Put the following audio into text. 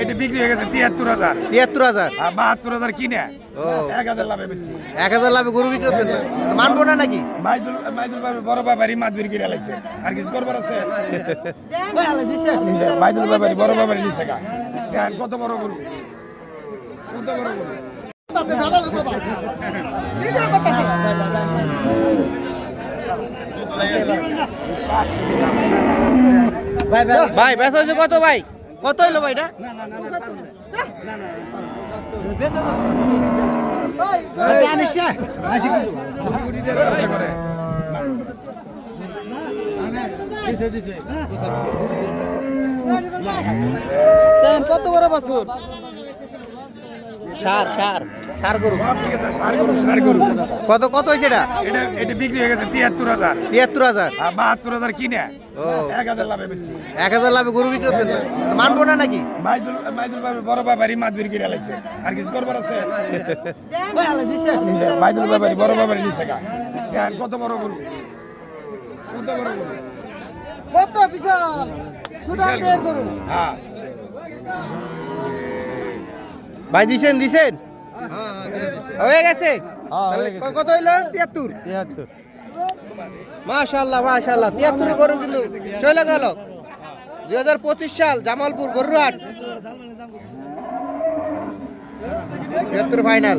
এটা বিক্রি হয়ে গেছে তিয়াত্তর হাজার। তিয়াত্তর হাজার? বাহাত্তর হাজার কিনে। এক হাজার লাভে বেচছি। এক হাজার লাভে গরু বিক্রি হচ্ছে? মানবো না নাকি? মাইদুল মাইদুল বাবু বড় বাবারই মাছ বিক্রি করে লাইছে আর কিছু করবার আছে? মাইদুল বড় নিছে গা। কত বড় গরু। কত বড় গরু। ভাই বেচা হয়েছে কত ভাই? কত হইল ভাই এটা কত বড় বাছুর সার সার সার গরু। সব ঠিক আছে সার গরু সার গরু। কত কত হয়েছে এটা? এটা এটা বিক্রি হয়ে গেছে তিয়াত্তর হাজার। তিয়াত্তর হাজার। আর বাহাত্তর হাজার কিনে। এক হাজার লাভে বেচছি। এক হাজার লাভে গরু বিক্রি হচ্ছে? মানবো না নাকি? মাইদুল মাইদুল বাবু বড় মাছ বিক্রি করে লাইছে। আর কিছু করবার আছে? মাইদুল বাবারই বড় বাবারই নিছে গা। কত বড় গরু? কত বড় গরু? কত বিশাল? সুদানের গরু। হ্যাঁ। ভাই দিছেন দিছেন? হয়ে গেছে? তাহলে ক- কত হইল? তিয়াত্তর। মাশাল্লাহ মাশাল্লাহ। তিয়াত্তর গরু কিন্তু চলে গেল। দুই হাজার পঁচিশ সাল জামালপুর গরুহাট তিয়াত্তর ফাইনাল